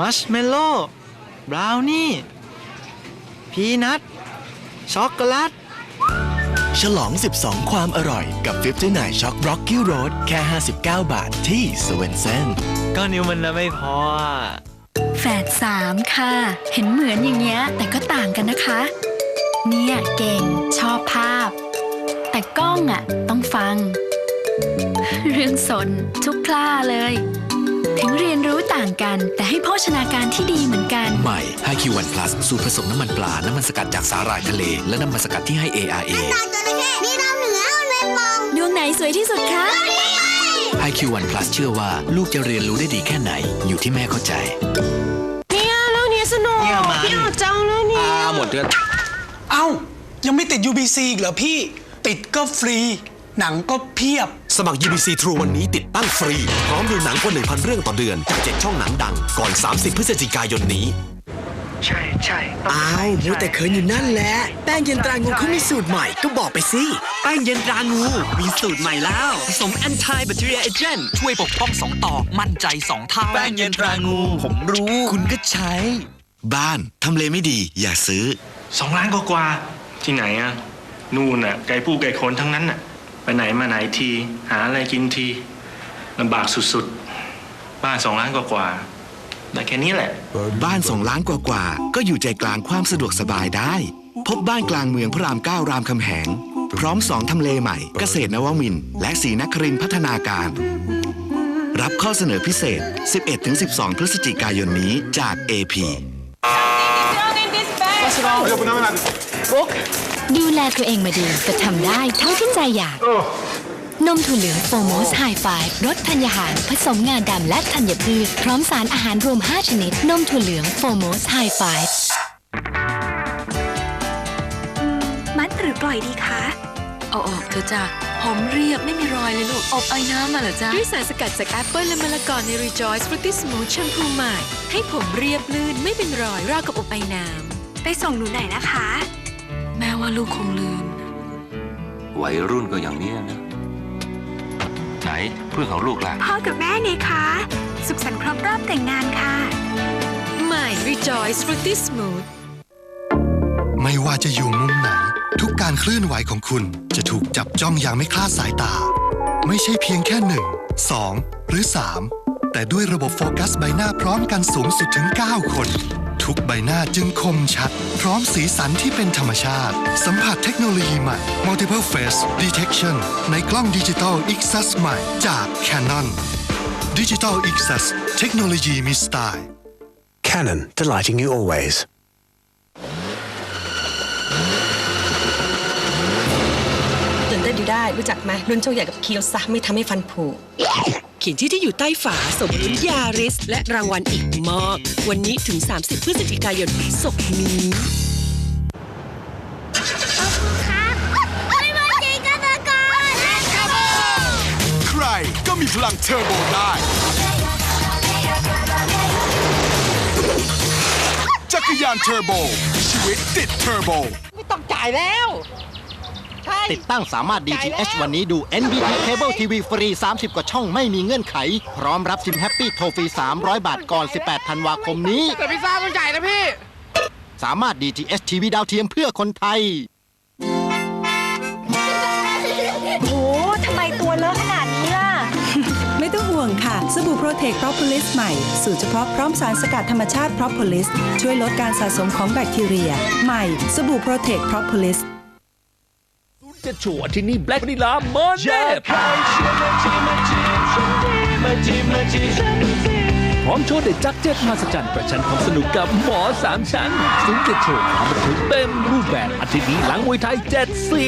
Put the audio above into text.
มัชเมลโล่บราวนี่ พีนัทช็อกโกแลตฉลอง 12 ความอร่อยกับ 59 Shock Rocky Road แค่ 59 บาทที่สเวนเซนก็นิ้วมันนะไม่พออะแฝดสามค่ะ เห็นเหมือนอย่างเงี้ย แต่ก็ต่างกันนะคะ เนี่ยเก่งชอบภาพ แต่กล้องอะ ต้องฟัง เรื่องสนทุกคล้าเลย ถึงเรียนรู้ต่างกัน แต่ให้โภชนาการที่ดีเหมือนกัน ใหม่ 5Q1 Plus สูตรผสมน้ำมันปลา น้ำมันสกัดจากสาหร่ายทะเล และน้ำมันสกัดที่ให้ ARA ตาจระเข้มีดาวเหนือเรนโบว์ดวงไหนสวยที่สุดคะ 5Q1 Plus เชื่อว่าลูกจะเรียนรู้ได้ดีแค่ไหน อยู่ที่แม่เข้าใจ เนี่ยแล้วเนี่ยสนุกเนี่ยมัน พี่อดจังเลยเนี่ย อ่าหมดเดือนเอ้า ยังไม่ติด UBC อีกเหรอพี่ ติดก็ฟรี หนังก็เพียบ สมัคร UBC True วันนี้ติดตั้งฟรี พร้อมดูหนังกว่า1,000 เรื่องต่อเดือนจาก7ช่องหนังดังก่อน 30 พฤศจิกายนนี้ ใช่ใช่อ้าวมูแต่เขินอยู่นั่นแหละ แป้งเย็นตรางูเขามีสูตรใหม่ก็บอกไปสิ แป้งเย็นตรางู มีสูตรใหม่แล้วผสม anti bacteria agent ช่วยปกป้องสองต่อ มั่นใจสองเท่าแป้งเย็นตรางู ผมรู้ คุณก็ใช้ บ้านทำเลไม่ดี อย่าซื้อสองล้านกว่าๆที่ไหนอะนู่นน่ะไก่ผู้ไก่คนทั้งนั้นน่ะ ไปไหนมาไหนที หาอะไรกินทีลำบากสุดๆ บ้านสองล้านกว่าๆได้แค่นี้แหละ บ้านสองล้านกว่าๆ ก็อยู่ใจกลางความสะดวกสบายได้ พบบ้านกลางเมืองพระรามเก้ารามคำแหง พร้อมสองทำเลใหม่ เกษตรนวมินทร์และศรีนครินทร์พัฒนาการ รับข้อเสนอพิเศษ 11-12 พฤศจิกายนนี้จาก AP ดูแลตัวเองมาดีก็ทำได้เท่าที่ใจอยาก นมถั่วเหลืองโฟโมสไฮไฟรสธัญญาหาร ผสมงาดำและธัญพืช พร้อมสารอาหารรวม 5 ชนิด นมถั่วเหลืองโฟโมสไฮไฟมัดหรือปล่อยดีคะเอาออกเถอะจ้ะผมเรียบไม่มีรอยเลยลูก อบไอ้น้ำมาเหรอจ๊ะ ด้วยสารสกัดจากแอปเปิลและมะละกอใน Rejoice Fruity Smooth Shampoo ใหม่ ให้ผมเรียบลื่นไม่เป็นรอยราวกับอบไอ้น้ไปส่งหนูหน่อยนะคะำแม่ ว่าลูกคงลืม วัยรุ่นก็อย่างนี้นะ ไหนเพื่อนของลูกล่ะ พ่อกับแม่ไงคะ สุขสันต์ครบรอบแต่งงานค่ะใหม่ Rejoice Fruity Smooth ไม่ว่าจะอยู่มุมไหน ทุกการเคลื่อนไหวของคุณจะถูกจับจ้องอย่างไม่คลาดสายตา ไม่ใช่เพียงแค่หนึ่งสองหรือ3แต่ด้วยระบบโฟกัสใบหน้าพร้อมกันสูงสุดถึง 9 คน ทุกใบหน้าจึงคมชัด พร้อมสีสันที่เป็นธรรมชาติ สัมผัสเทคโนโลยีใหม่ Multiple Face Detection ในกล้องดิจิตอล XS ใหม่จาก Canon Digital XS เทคโนโลยีมีสไตล์ Canon delighting you always ตื่นเต้นอยู่ได้รู้จักไหมรุ่นโชคใหญ่กับเคียวซะไม่ทำให้ฟันผุ เขียนที่ที่อยู่ใต้ฝาสมุนยาริส และรางวัลอีกมาก วันนี้ถึง 30 พฤศจิกายนศกนี้ใครก็มีพลังเทอร์โบได้จักรยานเทอร์โบ ชีวิตติดเทอร์โบ ไม่ติ ดตั้งสามารถ DTH วันนี้ดู NBT Cable TV ฟรี 30 กว่าช่องไม่มีเงื่อนไข พร้อมรับซิมแฮปปี้โทรฟรี 300 บาทก่อน 18 ธันวาคมนี้ แต่พิซซ่าต้องจ่ายนะพี่ สามารถ DTH ทีวีดาวเทียมเพื่อคนไทย โอ้ทำไมตัวเลอะขนาดนี้ล่ะ ไม่ต้องห่วงค่ะ สบู่โปรเทค Propolis ใหม่ สูตรเฉพาะพร้อมสารสกัดธรรมชาติ Propolis ช่วยลดการสะสมของแบคทีเรีย ใหม่ สบู่โปรเทค Propolis จะโชว์ที่นี่ Black Vanilla Monday พร้อมโชว์เด็ดจักเจ็ดมาสจันประชันความสนุกกับหมอสามชั้นซุ้มเจ็ดโชว์ความบันเทิงเต็มรูปแบบอาทิตย์นี้หลังมวยไทยเจ็ดสี